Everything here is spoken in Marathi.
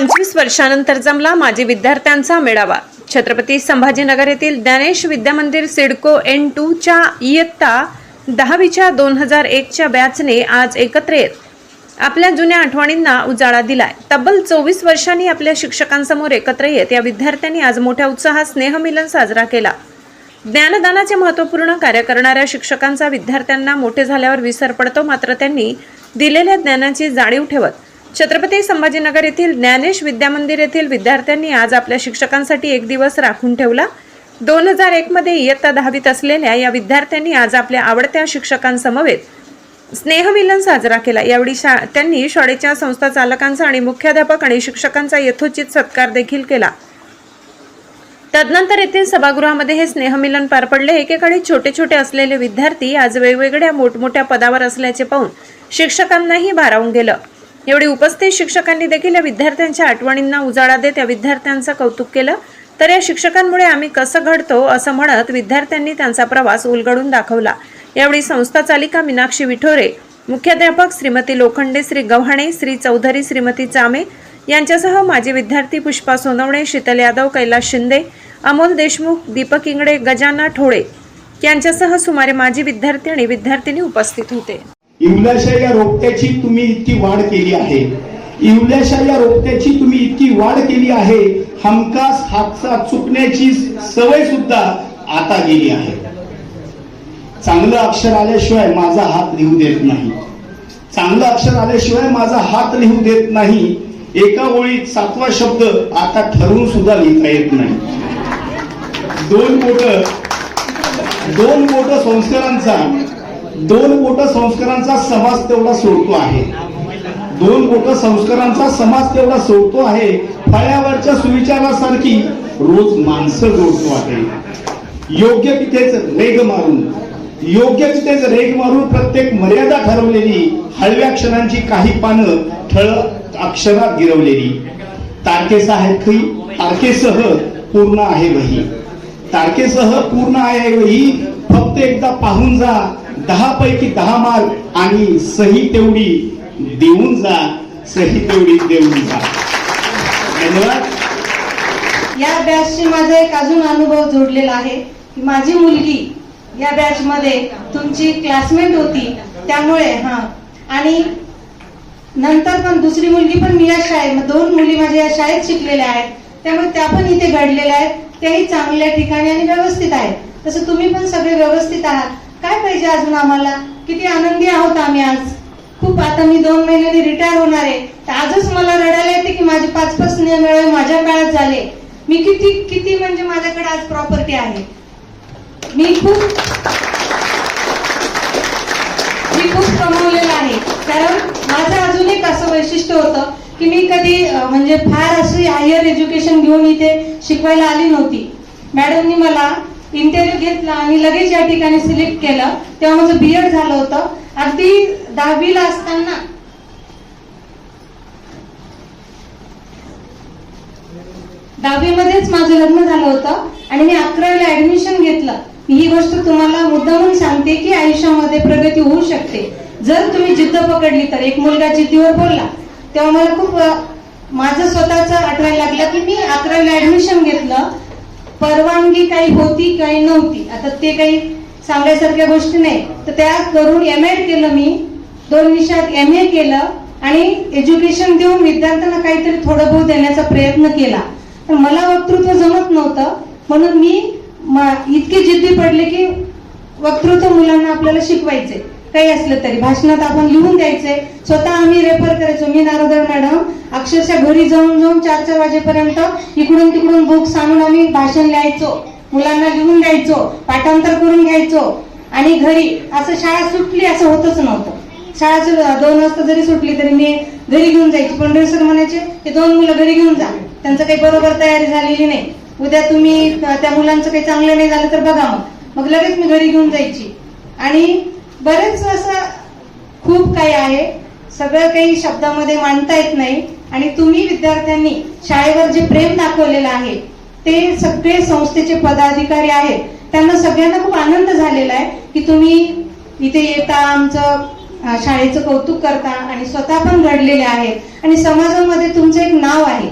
पंचवीस वर्षानंतर जमला माजी विद्यार्थ्यांचा मेळावा. छत्रपती संभाजीनगर येथील ज्ञानेश विद्यामंदिर सिडको एन टूच्या इयत्ता दहावीच्या दोन हजार एकच्या बॅचने आज एकत्र येत. आपल्या जुन्या आठवणींना उजाळा दिलाय. तब्बल चोवीस वर्षांनी आपल्या शिक्षकांसमोर एकत्र येत या विद्यार्थ्यांनी आज मोठ्या उत्साहात स्नेहमिलन साजरा केला. ज्ञानदानाचे महत्त्वपूर्ण कार्य करणाऱ्या शिक्षकांचा विद्यार्थ्यांना मोठे झाल्यावर विसर पडतो मात्र त्यांनी दिलेल्या ज्ञानाची जाणीव ठेवत छत्रपती संभाजीनगर येथील ज्ञानेश विद्यामंदिर येथील विद्यार्थ्यांनी आज आपल्या शिक्षकांसाठी एक दिवस राखून ठेवला. दोन हजार एकमध्ये इयत्ता दहावीत असलेल्या या विद्यार्थ्यांनी आज आपल्या आवडत्या शिक्षकांसमवेत स्नेहमिलन साजरा केला. यावेळी शा त्यांनी शाळेच्या संस्था चालकांचा आणि मुख्याध्यापक आणि शिक्षकांचा यथोचित सत्कार देखील केला. तदनंतर येथील सभागृहामध्ये हे स्नेहमिलन पार पडले. एकेकाळी छोटे छोटे असलेले विद्यार्थी आज वेगवेगळ्या मोठमोठ्या पदावर असल्याचे पाहून शिक्षकांनाही भारावून गेलं. एवढी उपस्थित शिक्षकांनी देखील या विद्यार्थ्यांच्या आठवणींना उजाळा देत या विद्यार्थ्यांचं कौतुक केलं. तर या शिक्षकांमुळे आम्ही कसं घडतो असं म्हणत विद्यार्थ्यांनी त्यांचा प्रवास उलगडून दाखवला. यावेळी संस्था चालिका मीनाक्षी विठोरे मुख्याध्यापक श्रीमती लोखंडे श्री गव्हाणे श्री चौधरी श्रीमती चामे यांच्यासह माजी विद्यार्थी पुष्पा सोनवणे शीतल यादव कैलास शिंदे अमोल देशमुख दीपक इंगडे गजाना ठोळे यांच्यासह सुमारे माजी विद्यार्थी आणि विद्यार्थिनी उपस्थित होते. इवल्याशा या रोपट्याची तुम्ही इतकी वाढ केली आहे. इवल्याशा या रोपट्याची तुम्ही इतकी वाढ केली आहे. हमखास हातचा चुकण्याची सवय सुद्धा आता गेली आहे. चांगलं अक्षर आल्याशिवाय माझा हात लिहू देत नाही. चांगलं अक्षर आल्याशिवाय माझा हात लिहू देत नाही. एका ओळीत सातवा शब्द आता ठरवून सुद्धा लिहिता येत नाही. दोन बोट दोन बोट संस्कारांचा दोन बोट संस्कारांचा समाज तेवढा सोडतो आहे. दोन बोट संस्कारांचा समाज तेवढा सोडतो आहे. फळ्यावरच्या सुविचारासारखी रोज माणसं जोडतो आहे. योग्य तिथेच रेग मारून योग्य तिथेच रेग मारून प्रत्येक मर्यादा ठरवलेली हळव्या क्षणांची काही पानं ठळ अक्षरात गिरवलेली. तारखेसारखी तारखेसह पूर्ण आहे वही. तारखेसह पूर्ण आहे वही फक्त एकदा पाहून जा दहा पैकी दहा मार्क आणि सही तेवढी देऊन जा सही तेवढी देऊन जा. धन्यवाद. या बॅचशी माझा एक अजून अनुभव जोडलेला आहे की माझी मुलगी या बॅच मध्ये तुमची क्लासमेट होती त्यामुळे हा. आणि नंतर पण दुसरी मुलगी पण मी या शाळेत दोन मुली माझ्या या शाळेत शिकलेल्या आहेत त्यामुळे त्या पण इथे घडलेल्या आहेत त्याही चांगल्या ठिकाणी आणि व्यवस्थित आहेत. तसं तुम्ही पण सगळे व्यवस्थित आहात. काय पाहिजे अजून आम्हाला? किती आनंदी आहोत आम्ही आज. खूप आता मी दोन महिन्यांनी रिटायर होणार आहे. तर आजच मला रडायला येते की माझे पाच पाच मेळावे माझ्या काळात झाले. मी किती किती म्हणजे माझ्याकडे आज प्रॉपर्टी आहे. मी खूप मी खूप कमवलेलं आहे. कारण माझं अजून एक असं वैशिष्ट्य होतं की मी कधी म्हणजे फार अशी हायर एज्युकेशन घेऊन इथे शिकवायला आली नव्हती. मॅडमनी मला इंटरव्ह्यू घेतला आणि लगेच या ठिकाणी सिलेक्ट केलं. तेव्हा माझं बीएड झालं होतं. अगदी दहावीला असताना. दहावीमध्येच माझं लग्न झालं होतं आणि मी अकरावीला ऍडमिशन घेतलं. ही गोष्ट तुम्हाला मुद्दामून सांगते की आयुष्यामध्ये प्रगती होऊ शकते. जर तुम्ही जिद्द पकडली तर एक मुलगा जिद्दीवर बोलला तेव्हा मला खूप माझं स्वतःच आठवायला लागलं की मी अकरावीला ऍडमिशन घेतलं. परवानगी काही होती काही नव्हती. आता ते काही सांगायसारख्या गोष्टी नाही. तर त्या करून एम एड केलं मी. दोन विषयात एम ए केलं आणि एज्युकेशन देऊन विद्यार्थ्यांना काहीतरी थोडं बहुत देण्याचा प्रयत्न केला. तर मला वक्तृत्व जमत नव्हतं. म्हणून मी इतके इतकी जिद्दी पडले की वक्तृत्व मुलांना आपल्याला शिकवायचे. काही असलं तरी. भाषणात आपण लिहून द्यायचे स्वतः आम्ही रेफर करायचो. मी नारोदर मॅडम. अक्षरशः घरी जाऊन जाऊन चार चार वाजेपर्यंत इकडून तिकडून बुक्स आणून आम्ही भाषण लिहायचो. मुलांना लिहून द्यायचो. पाठांतर करून घ्यायचो. आणि घरी असं शाळा सुटली असं होतच नव्हतं. शाळा दोन वाजता जरी सुटली तरी मी घरी घेऊन जायची. पण सर म्हणायचे ते दोन मुलं घरी घेऊन जा. त्यांचं काही बरोबर तयारी झालेली नाही. उद्या तुम्ही त्या मुलांचं काही चांगलं नाही झालं तर बघा मग. मग लगेच मी घरी घेऊन जायची. आणि बरेच असं खूप काही आहे. सगळं काही शब्दामध्ये मांडता येत नाही. आणि तुम्ही विद्यार्थ्यांनी शाळेवर जे प्रेम दाखवलेलं आहे ते सगळे संस्थेचे पदाधिकारी आहेत. त्यांना सगळ्यांना खूप आनंद झालेला आहे की तुम्ही इथे येता आमचं शाळेचं कौतुक करता आणि स्वतः पण घडलेले आहेत आणि समाजामध्ये तुमचं एक नाव आहे.